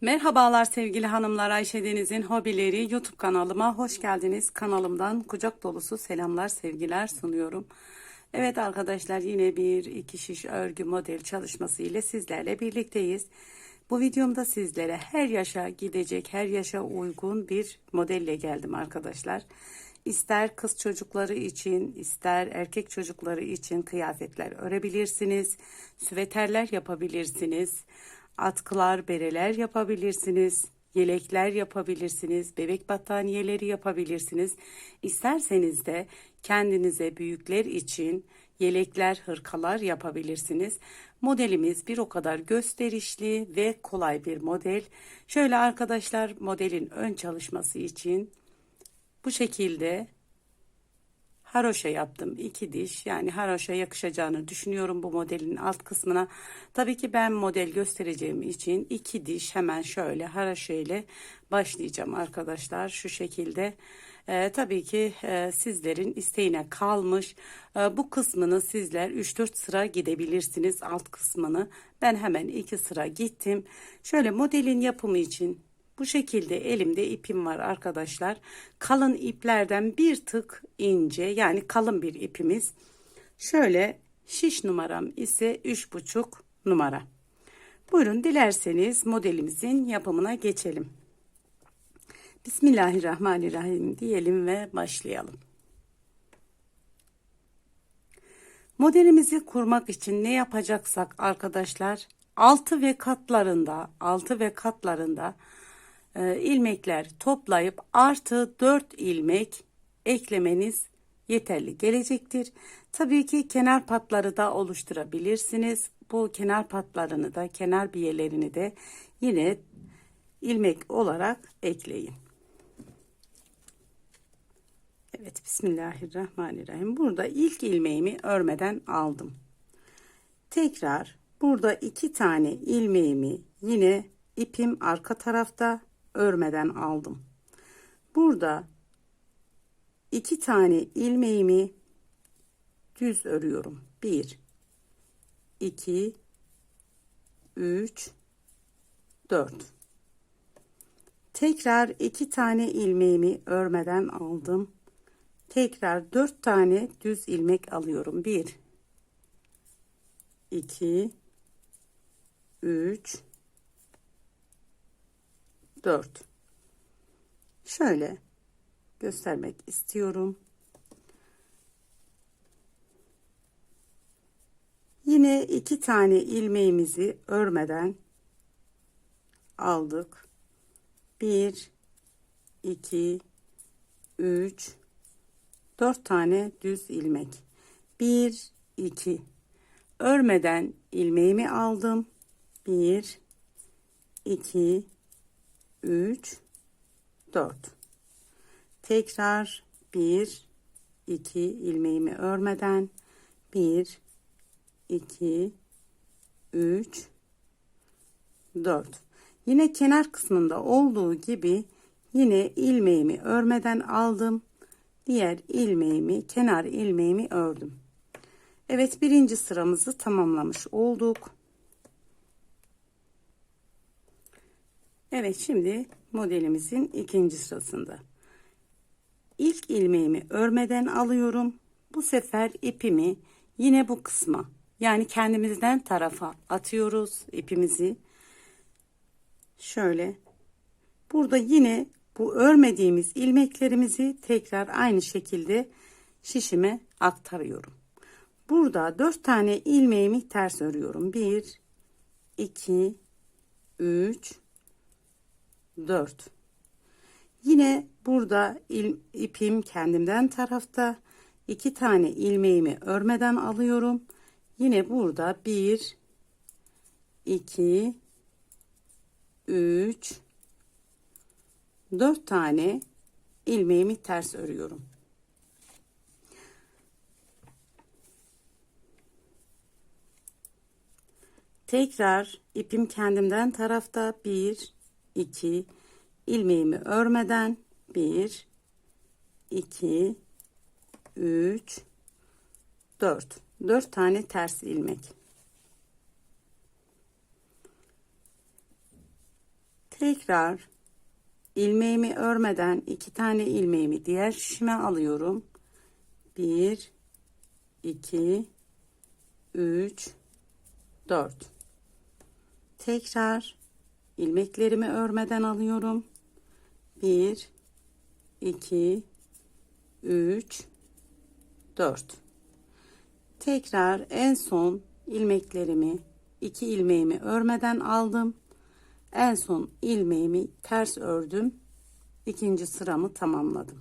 Merhabalar sevgili hanımlar Ayşe Deniz'in hobileri YouTube kanalıma hoş geldiniz. Kanalımdan kucak dolusu selamlar sevgiler sunuyorum. Evet arkadaşlar yine bir iki şiş örgü model çalışması ile sizlerle birlikteyiz. Bu videomda sizlere her yaşa gidecek her yaşa uygun bir modelle geldim arkadaşlar. İster kız çocukları için ister erkek çocukları için kıyafetler örebilirsiniz. Süveterler yapabilirsiniz atkılar, bereler yapabilirsiniz. Yelekler yapabilirsiniz, bebek battaniyeleri yapabilirsiniz. İsterseniz de kendinize büyükler için yelekler, hırkalar yapabilirsiniz. Modelimiz bir o kadar gösterişli ve kolay bir model. Şöyle arkadaşlar modelin ön çalışması için bu şekilde haroşa yaptım. iki diş yani haroşa yakışacağını düşünüyorum bu modelin alt kısmına. Tabii ki ben model göstereceğim için iki diş hemen şöyle haroşa ile başlayacağım arkadaşlar. Şu şekilde. Ee, tabii ki e, sizlerin isteğine kalmış. Ee, bu kısmını sizler 3-4 sıra gidebilirsiniz alt kısmını. Ben hemen 2 sıra gittim. Şöyle modelin yapımı için bu şekilde elimde ipim var arkadaşlar. Kalın iplerden bir tık ince yani kalın bir ipimiz. Şöyle şiş numaram ise 3,5 numara. Buyurun dilerseniz modelimizin yapımına geçelim. Bismillahirrahmanirrahim diyelim ve başlayalım. Modelimizi kurmak için ne yapacaksak arkadaşlar altı ve katlarında altı ve katlarında e, ilmekler toplayıp artı 4 ilmek eklemeniz yeterli gelecektir. Tabii ki kenar patları da oluşturabilirsiniz. Bu kenar patlarını da kenar biyelerini de yine ilmek olarak ekleyin. Evet Bismillahirrahmanirrahim. Burada ilk ilmeğimi örmeden aldım. Tekrar burada iki tane ilmeğimi yine ipim arka tarafta örmeden aldım. Burada iki tane ilmeğimi düz örüyorum. 1 2 3 4 Tekrar iki tane ilmeğimi örmeden aldım. Tekrar dört tane düz ilmek alıyorum. 1 2 3 4 şöyle göstermek istiyorum. Yine iki tane ilmeğimizi örmeden aldık. 1 2 3 4 tane düz ilmek. 1 2 örmeden ilmeğimi aldım. 1 2 3 4 tekrar 1 2 ilmeğimi örmeden 1 2 3 4 yine kenar kısmında olduğu gibi yine ilmeğimi örmeden aldım. Diğer ilmeğimi kenar ilmeğimi ördüm. Evet birinci sıramızı tamamlamış olduk Evet şimdi modelimizin ikinci sırasında. İlk ilmeğimi örmeden alıyorum. Bu sefer ipimi yine bu kısma yani kendimizden tarafa atıyoruz ipimizi. Şöyle. Burada yine bu örmediğimiz ilmeklerimizi tekrar aynı şekilde şişime aktarıyorum. Burada dört tane ilmeğimi ters örüyorum. Bir, iki, üç, 4 yine burada il, ipim kendimden tarafta. İki tane ilmeğimi örmeden alıyorum. Yine burada 1 2 3 4 tane ilmeğimi ters örüyorum. Tekrar ipim kendimden tarafta. 1 2 ilmeğimi örmeden 1 2 3 4 4 tane ters ilmek. Tekrar ilmeğimi örmeden iki tane ilmeğimi diğer şişime alıyorum. 1 2 3 4 Tekrar ilmeklerimi örmeden alıyorum. 1 2 3 4 Tekrar en son ilmeklerimi iki ilmeğimi örmeden aldım. En son ilmeğimi ters ördüm. İkinci sıramı tamamladım.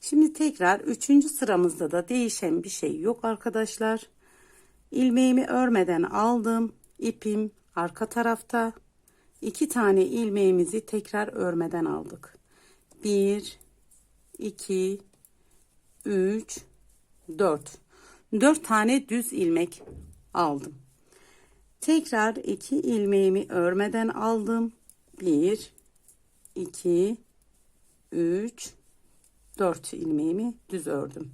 Şimdi tekrar üçüncü sıramızda da değişen bir şey yok arkadaşlar. İlmeğimi örmeden aldım. İpim arka tarafta. İki tane ilmeğimizi tekrar örmeden aldık. Bir, iki, üç, dört. Dört tane düz ilmek aldım. Tekrar iki ilmeğimi örmeden aldım. Bir, iki, üç, dört ilmeğimi düz ördüm.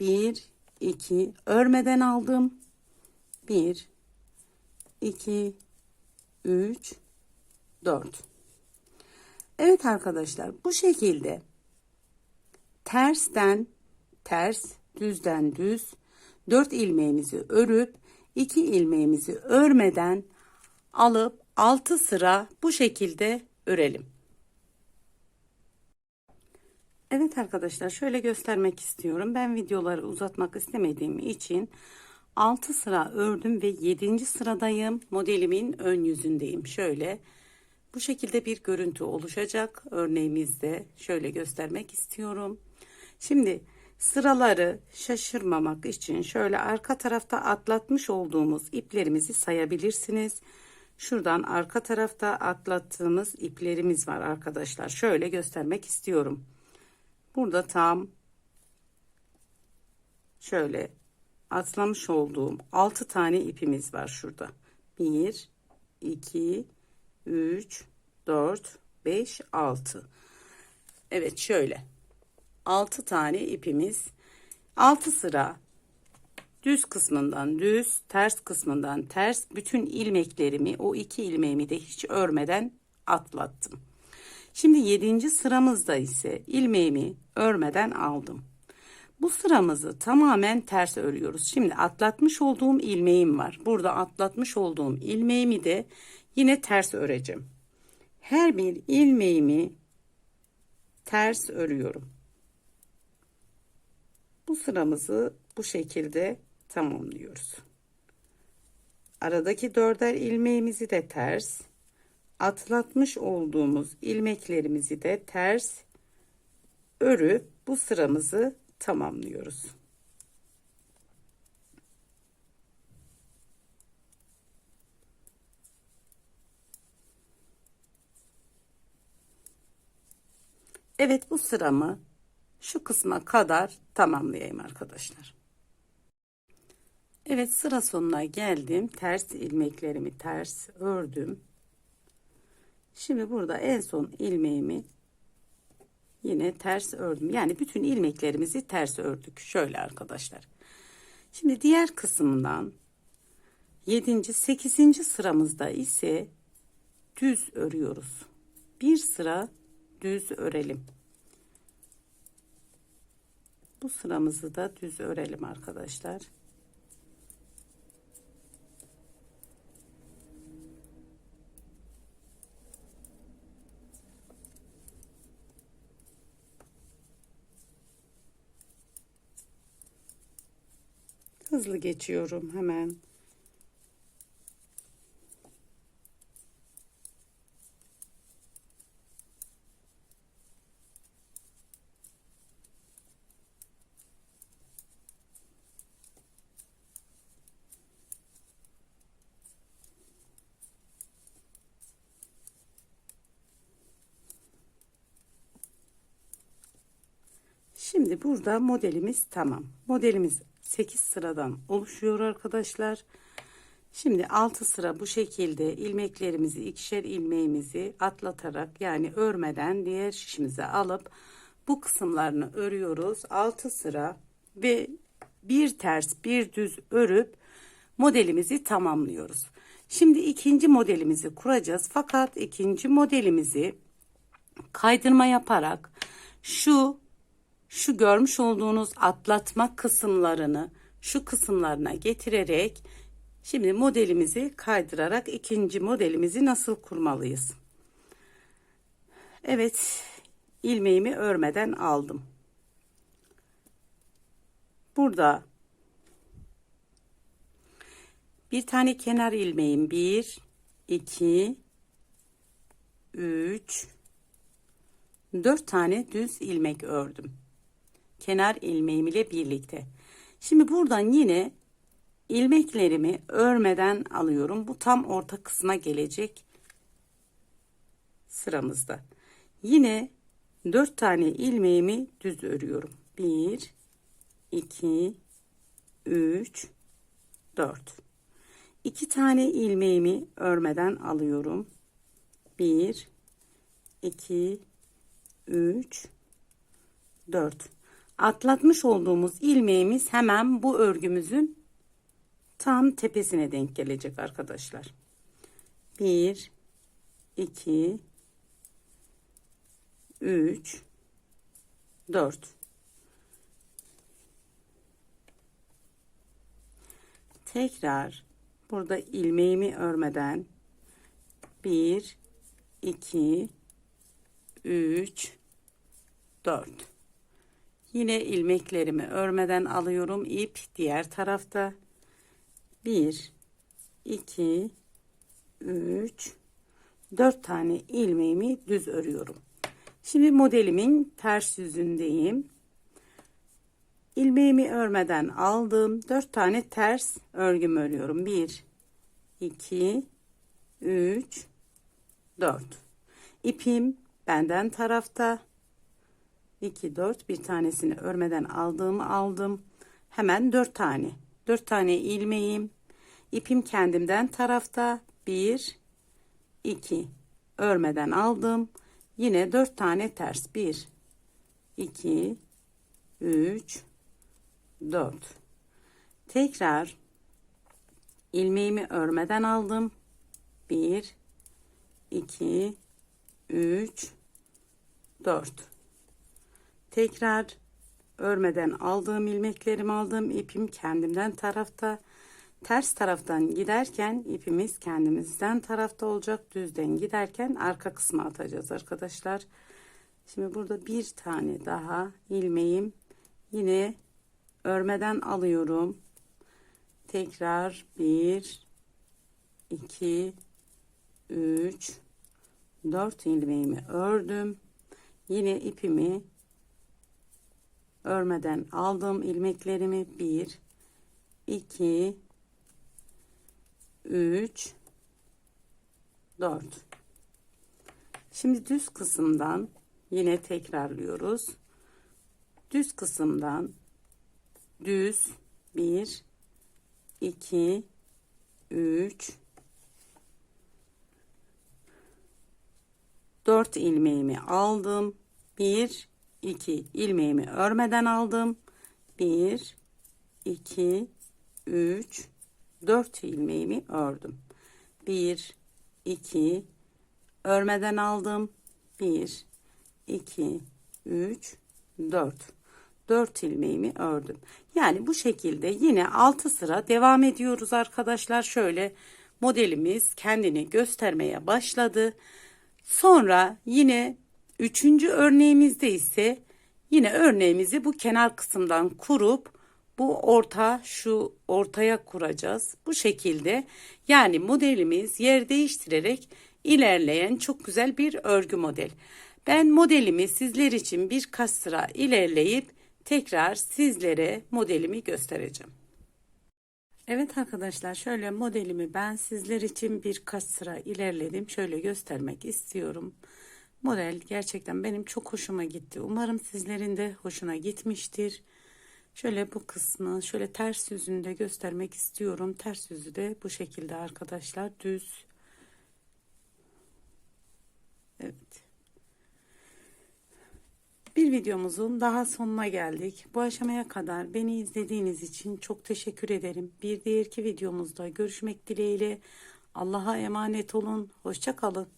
Bir, iki, örmeden aldım. Bir, iki, üç, dört. Evet arkadaşlar bu şekilde tersten ters, düzden düz dört ilmeğimizi örüp iki ilmeğimizi örmeden alıp altı sıra bu şekilde örelim. Evet arkadaşlar şöyle göstermek istiyorum. Ben videoları uzatmak istemediğim için 6 sıra ördüm ve 7. sıradayım. Modelimin ön yüzündeyim. Şöyle bu şekilde bir görüntü oluşacak. Örneğimizde şöyle göstermek istiyorum. Şimdi sıraları şaşırmamak için şöyle arka tarafta atlatmış olduğumuz iplerimizi sayabilirsiniz. Şuradan arka tarafta atlattığımız iplerimiz var arkadaşlar. Şöyle göstermek istiyorum. Burada tam şöyle atlamış olduğum 6 tane ipimiz var şurada. 1 2 3 4 5 6 Evet şöyle 6 tane ipimiz 6 sıra düz kısmından düz ters kısmından ters bütün ilmeklerimi o iki ilmeğimi de hiç örmeden atlattım. Şimdi 7. sıramızda ise ilmeğimi örmeden aldım. Bu sıramızı tamamen ters örüyoruz. Şimdi atlatmış olduğum ilmeğim var. Burada atlatmış olduğum ilmeğimi de yine ters öreceğim. Her bir ilmeğimi ters örüyorum. Bu sıramızı bu şekilde tamamlıyoruz. Aradaki dörder ilmeğimizi de ters, atlatmış olduğumuz ilmeklerimizi de ters örüp bu sıramızı tamamlıyoruz. Evet bu sıramı şu kısma kadar tamamlayayım arkadaşlar. Evet sıra sonuna geldim. Ters ilmeklerimi ters ördüm. Şimdi burada en son ilmeğimi yine ters ördüm. Yani bütün ilmeklerimizi ters ördük. Şöyle arkadaşlar. Şimdi diğer kısımdan 7. 8. sıramızda ise düz örüyoruz. Bir sıra düz örelim. Bu sıramızı da düz örelim arkadaşlar. Hızlı geçiyorum hemen. Şimdi burada modelimiz tamam. Modelimiz 8 sıradan oluşuyor arkadaşlar. Şimdi 6 sıra bu şekilde ilmeklerimizi ikişer ilmeğimizi atlatarak yani örmeden diğer şişimize alıp bu kısımlarını örüyoruz. 6 sıra ve bir ters bir düz örüp modelimizi tamamlıyoruz. Şimdi ikinci modelimizi kuracağız. Fakat ikinci modelimizi kaydırma yaparak şu şu görmüş olduğunuz atlatma kısımlarını şu kısımlarına getirerek şimdi modelimizi kaydırarak ikinci modelimizi nasıl kurmalıyız? Evet, ilmeğimi örmeden aldım. Burada bir tane kenar ilmeğim 1 2 3 4 tane düz ilmek ördüm. Kenar ilmeğim ile birlikte. Şimdi buradan yine ilmeklerimi örmeden alıyorum. Bu tam orta kısma gelecek sıramızda. Yine 4 tane ilmeğimi düz örüyorum. 1 2 3 4 2 tane ilmeğimi örmeden alıyorum. 1 2 3 4 atlatmış olduğumuz ilmeğimiz hemen bu örgümüzün tam tepesine denk gelecek arkadaşlar. 1 2 3 4 tekrar burada ilmeğimi örmeden 1 2 3 4 yine ilmeklerimi örmeden alıyorum. İp diğer tarafta. 1 2 3 4 tane ilmeğimi düz örüyorum. Şimdi modelimin ters yüzündeyim. İlmeğimi örmeden aldım. 4 tane ters örgüm örüyorum. 1 2 3 4 ipim benden tarafta 2 4 bir tanesini örmeden aldığımı aldım. Hemen 4 tane. 4 tane ilmeğim. İpim kendimden tarafta. 1 2 örmeden aldım. Yine 4 tane ters. 1 2 3 4 tekrar ilmeğimi örmeden aldım. 1 2 3 4 tekrar örmeden aldığım ilmeklerimi aldım ipim kendimden tarafta. Ters taraftan giderken ipimiz kendimizden tarafta olacak. Düzden giderken arka kısma atacağız arkadaşlar. Şimdi burada bir tane daha ilmeğim yine örmeden alıyorum. Tekrar 1 2 3 4 ilmeğimi ördüm. Yine ipimi örmeden aldım ilmeklerimi. 1 2 3 4 şimdi düz kısımdan yine tekrarlıyoruz. Düz kısımdan düz 1 2 3 4 ilmeğimi aldım. 1 2 ilmeğimi örmeden aldım 1 2 3 4 ilmeğimi ördüm 1 2 örmeden aldım 1 2 3 4 4 ilmeğimi ördüm. Yani bu şekilde yine 6 sıra devam ediyoruz arkadaşlar. Şöyle modelimiz kendini göstermeye başladı. Sonra yine 3. örneğimizde ise yine örneğimizi bu kenar kısımdan kurup bu orta şu ortaya kuracağız. Bu şekilde yani modelimiz yer değiştirerek ilerleyen çok güzel bir örgü model. Ben modelimi sizler için birkaç sıra ilerleyip tekrar sizlere modelimi göstereceğim. Evet arkadaşlar şöyle modelimi ben sizler için birkaç sıra ilerledim. Şöyle göstermek istiyorum. Model gerçekten benim çok hoşuma gitti. Umarım sizlerin de hoşuna gitmiştir. Şöyle bu kısmı şöyle ters yüzünde göstermek istiyorum. Ters yüzü de bu şekilde arkadaşlar düz. Evet. Bir videomuzun daha sonuna geldik. Bu aşamaya kadar beni izlediğiniz için çok teşekkür ederim. Bir diğerki videomuzda görüşmek dileğiyle. Allah'a emanet olun. Hoşça kalın.